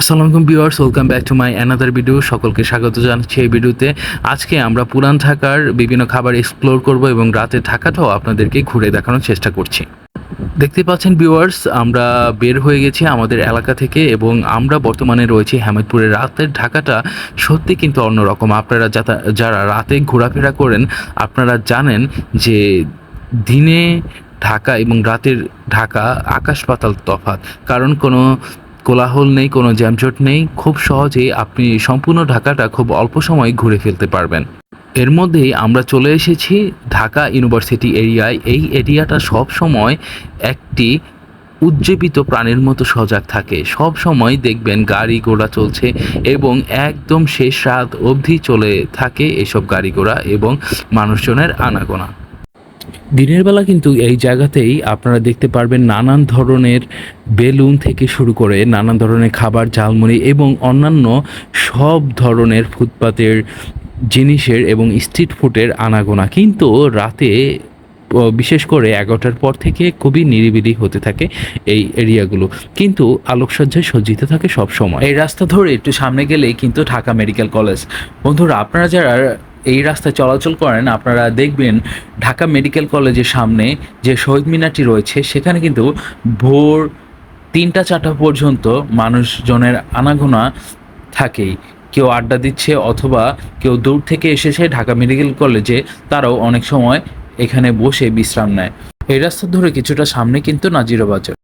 আসসালামু আলাইকুম viewers, welcome back to my another video. সকলকে স্বাগত জানাচ্ছি এই ভিডিওতে। আজকে আমরা পুরান ঢাকার বিভিন্ন খাবার এক্সপ্লোর করব এবং রাতে ঢাকাটাও আপনাদেরকে ঘুরে দেখানোর চেষ্টা করছি। দেখতে পাচ্ছেন ভিউয়ার্স, আমরা বের হয়ে গেছি আমাদের এলাকা থেকে এবং আমরা বর্তমানে রয়েছি হেমেদপুরে রাতের ঢাকাটা সত্যি কিন্তু অন্যরকম। আপনারা যারা রাতে ঘোরাফেরা করেন, আপনারা জানেন যে দিনে ঢাকা এবং রাতের ঢাকা আকাশ পাতাল তফাৎ। কারণ কোনো কোলাহল নেই, কোনো জ্যামজট নেই। খুব সহজেই আপনি সম্পূর্ণ ঢাকাটা খুব অল্প সময়ে ঘুরে ফেলতে পারবেন। এর মধ্যেই আমরা চলে এসেছি ঢাকা ইউনিভার্সিটি এরিয়ায়। এই এরিয়াটা সব সময় একটি উজ্জীবিত প্রাণের মতো সজাগ থাকে। সব সময় দেখবেন গাড়ি ঘোড়া চলছে এবং একদম শেষ রাত অবধি চলে থাকে এসব গাড়ি ঘোড়া এবং মানুষজনের আনাগোনা। দিনের বেলা কিন্তু এই জায়গাতেই আপনারা দেখতে পারবেন নানান ধরনের বেলুন থেকে শুরু করে নানান ধরনের খাবার, ঝালমুড়ি এবং অন্যান্য সব ধরনের ফুটপাতের জিনিসের এবং স্ট্রিট ফুডের আনাগোনা। কিন্তু রাতে বিশেষ করে এগারোটার পর থেকে খুবই নিরিবিলি হতে থাকে এই এরিয়াগুলো। কিন্তু আলোকসজ্জায় সজ্জিত থাকে সব সময় এই রাস্তা ধরে একটু সামনে গেলেই কিন্তু ঢাকা মেডিকেল কলেজ। বন্ধুরা, আপনারা যারা এই রাস্তায় চলাচল করেন, আপনারা দেখবেন ঢাকা মেডিকেল কলেজের সামনে যে শহীদ মিনারটি রয়েছে, সেখানে কিন্তু ভোর তিনটা চারটা পর্যন্ত মানুষজনের আনাগোনা থাকেই। কেউ আড্ডা দিচ্ছে অথবা কেউ দূর থেকে এসেছে ঢাকা মেডিকেল কলেজে, তারাও অনেক সময় এখানে বসে বিশ্রাম নেয়। এই রাস্তা ধরে কিছুটা সামনে কিন্তু নাজিরা বাজার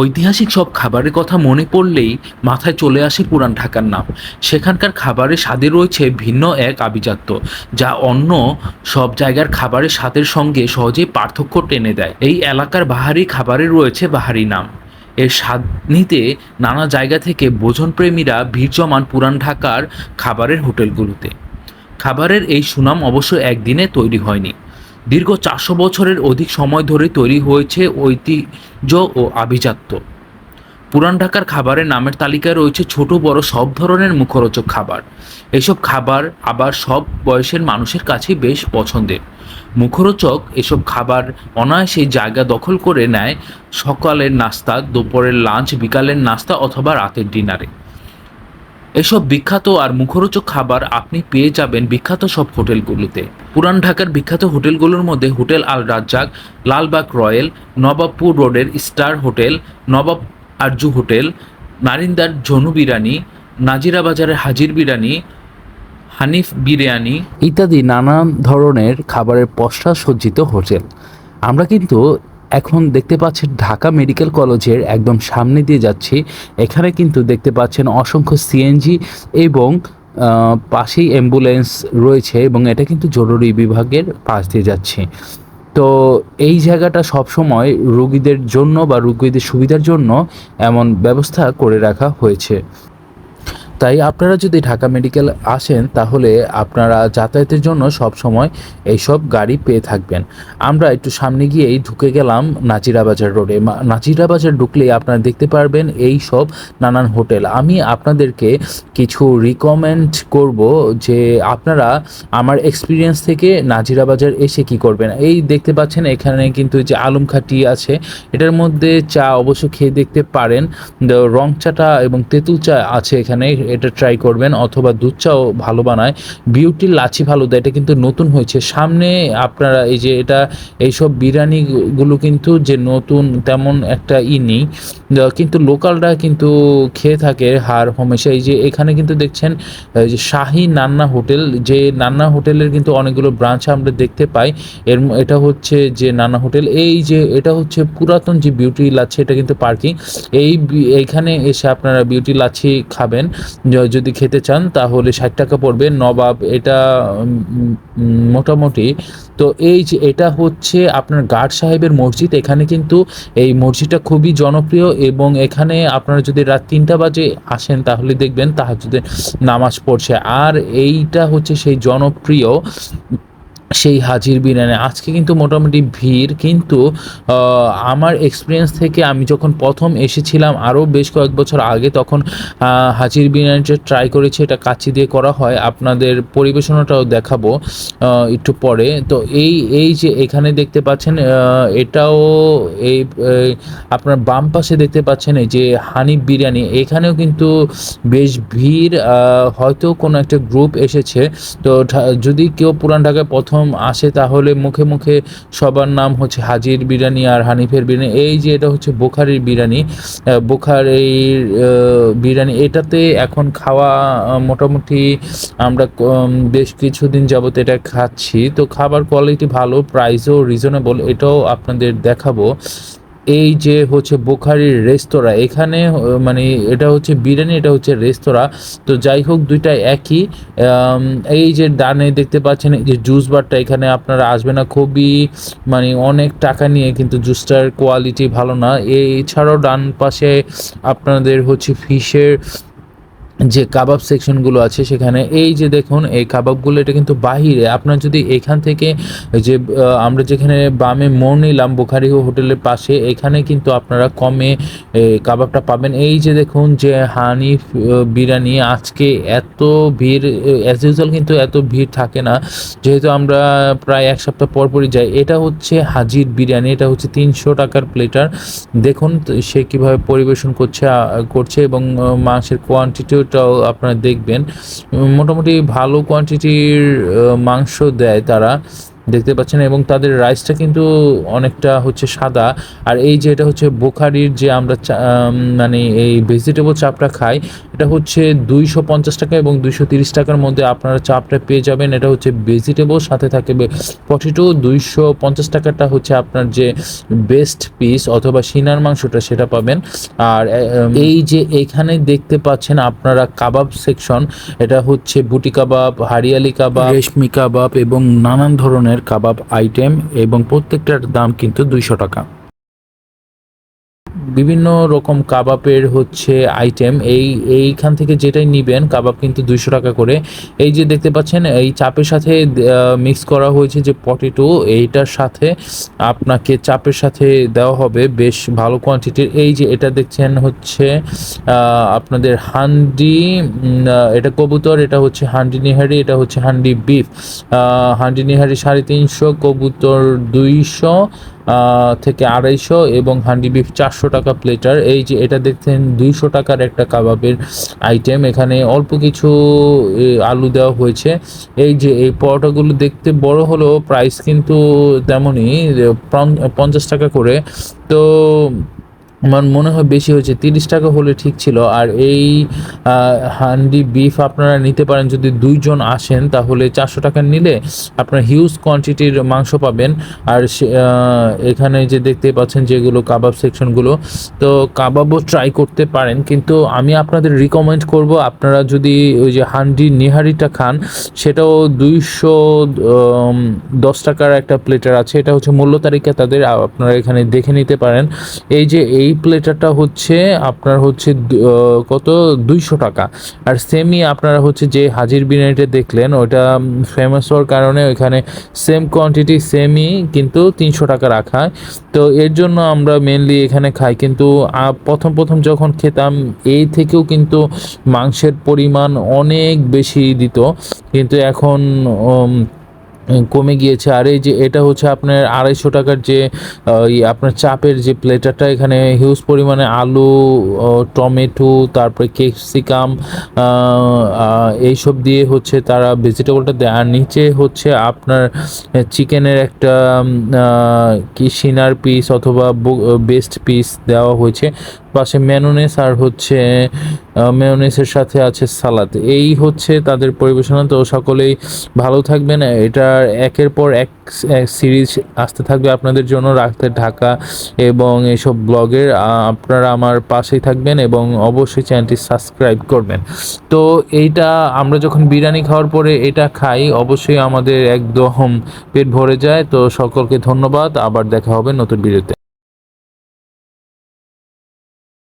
ঐতিহাসিক সব খাবারের কথা মনে পড়লেই মাথায় চলে আসে পুরান ঢাকার নাম। সেখানকার খাবারের স্বাদে রয়েছে ভিন্ন এক আভিজাত্য, যা অন্য সব জায়গার খাবারের স্বাদের সঙ্গে সহজেই পার্থক্য টেনে দেয়। এই এলাকার বাহারি খাবারে রয়েছে বাহারি নাম। এর স্বাদ নিতে নানা জায়গা থেকে ভোজনপ্রেমীরা ভিড় জমান পুরান ঢাকার খাবারের হোটেলগুলোতে। খাবারের এই সুনাম অবশ্য একদিনে তৈরি হয়নি। দীর্ঘ চারশো বছরের অধিক সময় ধরে তৈরি হয়েছে ঐতিহ্য ও আভিজাত্য। পুরান ঢাকার খাবারের নামের তালিকায় রয়েছে ছোট, বড়, সব ধরনের মুখরোচক খাবার। এসব খাবার আবার সব বয়সের মানুষের কাছেই বেশ পছন্দের। মুখরোচক এসব খাবার অনায়াসেই জায়গা দখল করে নেয় সকালের নাস্তা, দুপুরের লাঞ্চ, বিকালের নাস্তা অথবা রাতের ডিনারে। এসব বিখ্যাত আর মুখরোচক খাবার আপনি পেয়ে যাবেন বিখ্যাত সব হোটেলগুলোতে। পুরান ঢাকার বিখ্যাত হোটেলগুলোর মধ্যে হোটেল আল রাজ্জাক, লালবাগ রয়্যাল, নবাবপুর রোডের star hotel, Nawab Arju hotel, নারিন্দার Janu biryani, Nazira বাজারের হাজির বিরিয়ানি, হানিফ বিরিয়ানি ইত্যাদি নানান ধরনের খাবারের পসরা সজ্জিত হোটেল। আমরা কিন্তু এখন দেখতে পাচ্ছেন ঢাকা মেডিকেল কলেজের একদম সামনে দিয়ে যাচ্ছি। এখানে কিন্তু দেখতে পাচ্ছেন অসংখ্য সিএনজি এবং পাশেই অ্যাম্বুলেন্স রয়েছে এবং এটা কিন্তু জরুরি বিভাগের পাশ দিয়ে যাচ্ছে। তো এই জায়গাটা সবসময় রোগীদের জন্য বা রোগীদের সুবিধার জন্য এমন ব্যবস্থা করে রাখা হয়েছে। তাই আপনারা যদি ঢাকা মেডিকেল আসেন, তাহলে আপনারা যাতায়াতের জন্য সব সময় এইসব গাড়ি পেয়ে থাকবেন। আমরা একটু সামনে গিয়েই ঢুকে গেলাম নাজিরা বাজার রোডে। নাজিরা বাজার ঢুকলেই আপনারা দেখতে পারবেন এই সব নানান হোটেল। আমি আপনাদেরকে কিছু রিকমেন্ড করব যে আপনারা আমার এক্সপিরিয়েন্স থেকে নাজিরা বাজার এসে কি করবেন। এই দেখতে পাচ্ছেন এখানে কিন্তু যে আলম খাটি আছে, এটার মধ্যে চা অবশ্য খেয়ে দেখতে পারেন। রং চাটা এবং তেঁতুল চা আছে এখানে এটা ট্রাই করবেন অথবা দুধ চাও ভালো বানায়। বিউটির লাচি ভালো দেয়, এটা কিন্তু নতুন হয়েছে। সামনে আপনারা এই যে এটা, এইসব বিরিয়ানিগুলো কিন্তু যে নতুন তেমন একটা ই নেই। কিন্তু লোকালরা কিন্তু খেয়ে থাকে হার হমেশা। এই যে এখানে কিন্তু দেখছেন যে শাহী নান্না হোটেল, যে নান্না হোটেলের কিন্তু অনেকগুলো ব্রাঞ্চ আমরা দেখতে পাই। এর এটা হচ্ছে যে নানা হোটেল। এই যে এটা হচ্ছে পুরাতন যে বিউটি লাচ্ছি, এটা কিন্তু পার্কিং। এই এইখানে এসে আপনারা বিউটি লাচ্ছি খাবেন। যদি খেতে চান, তাহলে ষাট টাকা পড়বে। নবাব, এটা মোটামুটি। তো এই যে, এটা হচ্ছে আপনার গার্ড সাহেবের মসজিদ। এখানে কিন্তু এই মসজিদটা খুবই জনপ্রিয় এবং এখানে আপনারা যদি রাত তিনটা বাজে আসেন, তাহলে দেখবেন তাহাজুদের নামাজ পড়ছে। আর এইটা হচ্ছে সেই জনপ্রিয় সেই হাজির বিরিয়ানি আজকে কিন্তু মোটামুটি ভিড়, কিন্তু আমার এক্সপিরিয়েন্স থেকে আমি যখন প্রথম এসেছিলাম আরও বেশ কয়েক বছর আগে, তখন হাজির বিরিয়ানিটা ট্রাই করেছি, এটা কাচি দিয়ে করা হয়। আপনাদের পরিবেশনাটাও দেখাবো একটু পরে। তো এই এই যে এখানে দেখতে পাচ্ছেন এটাও এই আপনার বাম পাশে দেখতে পাচ্ছেন এই যে হানিফ বিরিয়ানি। এখানেও কিন্তু বেশ ভিড় হয়তো কোনো একটা গ্রুপ এসেছে। তো যদি কেউ পুরান ঢাকায় প্রথম আসে তাহলে মুখে মুখে সবার নাম হচ্ছে হাজির বিরিয়ানি আর হানিফের বিরিয়ানি। এই যে এটা হচ্ছে বোখারির বিরিয়ানি বোখারির বিরিয়ানি। এটাতে এখন খাওয়া মোটামুটি আমরা বেশ কিছুদিন যাবত এটা খাচ্ছি। তো খাবার কোয়ালিটি ভালো প্রাইসও রিজনেবল এটাও আপনাদের দেখাবো। এই যে হচ্ছে বোখারির রেস্তোরাঁ, এখানে মানে এটা হচ্ছে বিরিয়ানি, এটা হচ্ছে রেস্তোরাঁ। তো যাই হোক দুইটা একই। এই যে ডানে দেখতে পাচ্ছেন যে জুস বারটা এখানে আপনারা আসবে না। খুবই মানে অনেক টাকা নিয়ে কিন্তু জুসটার কোয়ালিটি ভালো না। এছাড়াও ডান পাশে আপনাদের হচ্ছে ফিশের যে কাবাব সেকশনগুলো আছে সেখানে, এই যে দেখুন, এই কাবাবগুলো, এটা কিন্তু বাহিরে। আপনার যদি এখান থেকে যে আমরা যেখানে বামে মোড় নিলাম বোখারি হোটেলের পাশে, এখানে কিন্তু আপনারা কমে কাবাবটা পাবেন। এই যে দেখুন, যে হানিফ বিরিয়ানি, আজকে এত ভিড় অ্যাজ ইউজুয়াল কিন্তু এত ভিড় থাকে না। যেহেতু আমরা প্রায় এক সপ্তাহ পর পরই যাই, এটা হচ্ছে হাজির বিরিয়ানি, এটা হচ্ছে তিনশো টাকার প্লেটার। দেখুন, সে কীভাবে পরিবেশন করছে করছে এবং মাংসের কোয়ান্টিটিটাও আপনারা দেখবেন। মোটামুটি ভালো কোয়ান্টিটির মাংস দেয় তারা। দেখতে পাচ্ছেন এবং তাদের রাইসটা কিন্তু অনেকটা হচ্ছে সাদা। আর এই যে এটা হচ্ছে বোখারির যে আমরা মানে এই ভেজিটেবল চাপটা খাই, এটা হচ্ছে দুইশো পঞ্চাশ টাকা এবং দুইশো তিরিশ টাকার মধ্যে আপনারা চাপটা পেয়ে যাবেন। এটা হচ্ছে ভেজিটেবল সাথে থাকে পটেটো দুইশো পঞ্চাশ টাকাটা হচ্ছে আপনার যে বেস্ট পিস অথবা সিনার মাংসটা সেটা পাবেন। আর এই যে এখানে দেখতে পাচ্ছেন আপনারা কাবাব সেকশন এটা হচ্ছে বুটি কাবাব, হারিয়ালি কাবাব, রেশমি কাবাব এবং নানান ধরনের কাবাব আইটেম এবং প্রত্যেকটার দাম কিন্তু দুইশো টাকা। বিভিন্ন রকম কাবাবের হচ্ছে আইটেম এই, এইখান থেকে যেটাই নিবেন, কাবাব কিন্তু দুইশো টাকা করে। এই যে দেখতে পাচ্ছেন, এই চাপের সাথে মিক্স করা হয়েছে যে পটেটো এইটার সাথে আপনাকে চাপের সাথে দেওয়া হবে বেশ ভালো কোয়ান্টিটির এই যে এটা দেখছেন হচ্ছে আপনাদের হান্ডি এটা কবুতর, এটা হচ্ছে হান্ডি নিহারি, এটা হচ্ছে হান্ডি বিফ হান্ডি নিহারি সাড়ে তিনশো, কবুতর দুইশো থেকে আড়াইশো এবং হান্ডি বিফ চারশো টাকা প্লেটার। এই যে এটা দেখছেন, দুইশো টাকার একটা কাবাবের আইটেম এখানে অল্প কিছু আলু দেওয়া হয়েছে। এই যে এই পরোটাগুলো দেখতে বড় হলেও প্রাইস কিন্তু তেমনই পঞ্চাশ টাকা করে। তো আমার মনে হয় বেশি হয়েছে, তিরিশ টাকা হলে ঠিক ছিল। আর এই হান্ডি বিফ আপনারা নিতে পারেন যদি দুইজন আসেন, তাহলে চারশো টাকা নিলে আপনার হিউজ কোয়ান্টিটির মাংস পাবেন। আর এখানে যে দেখতে পাচ্ছেন যেগুলো কাবাব সেকশনগুলো তো কাবাবও ট্রাই করতে পারেন। কিন্তু আমি আপনাদের রিকমেন্ড করব, আপনারা যদি ওই যে হান্ডি নিহারিটা খান, সেটাও দুইশো দশ টাকার একটা প্লেটার আছে। এটা হচ্ছে মূল্য তালিকা, তাদের আপনারা এখানে দেখে নিতে পারেন। এই যে এই প্লেটারটা হচ্ছে আপনার হচ্ছে কত? দুইশো টাকা। আর সেমই আপনারা হচ্ছে যে হাজির বিরিয়ানিটা দেখলেন ওটা ফেমাস হওয়ার কারণে ওইখানে সেম কোয়ান্টিটি সেমই কিন্তু তিনশো টাকা রাখা তো এর জন্য আমরা মেনলি এখানে খাই। কিন্তু প্রথম প্রথম যখন খেতাম, এই থেকেও কিন্তু মাংসের পরিমাণ অনেক বেশি দিত। কিন্তু এখন কমে গিয়েছে। আর এই যে এটা হচ্ছে আপনার আড়াইশো টাকার যে আপনার চাপের যে প্লেটারটা, এখানে হিউজ পরিমাণে আলু টমেটো, তারপরে ক্যাপসিকাম এইসব দিয়ে হচ্ছে তারা ভেজিটেবলটা দেয়। আর নিচে হচ্ছে আপনার চিকেনের একটা কি সিনার পিস অথবা বেস্ট পিস দেওয়া হয়েছে। পাশে ম্যানোনেস আর হচ্ছে মেয়োনেসের সাথে আছে সালাদ এই হচ্ছে তাদের পরিবেশনা। তো সকলেই ভালো থাকবেন। এটার একের পর এক সিরিজ আসতে থাকবে আপনাদের জন্য রাখতে ঢাকা এবং এইসব ব্লগের। আপনারা আমার পাশেই থাকবেন এবং অবশ্যই চ্যানেলটি সাবস্ক্রাইব করবেন। তো এইটা আমরা যখন বিরিয়ানি খাওয়ার পরে এটা খাই, অবশ্যই আমাদের একদম পেট ভরে যায়। তো সকলকে ধন্যবাদ। আবার দেখা হবে নতুন ভিডিওতে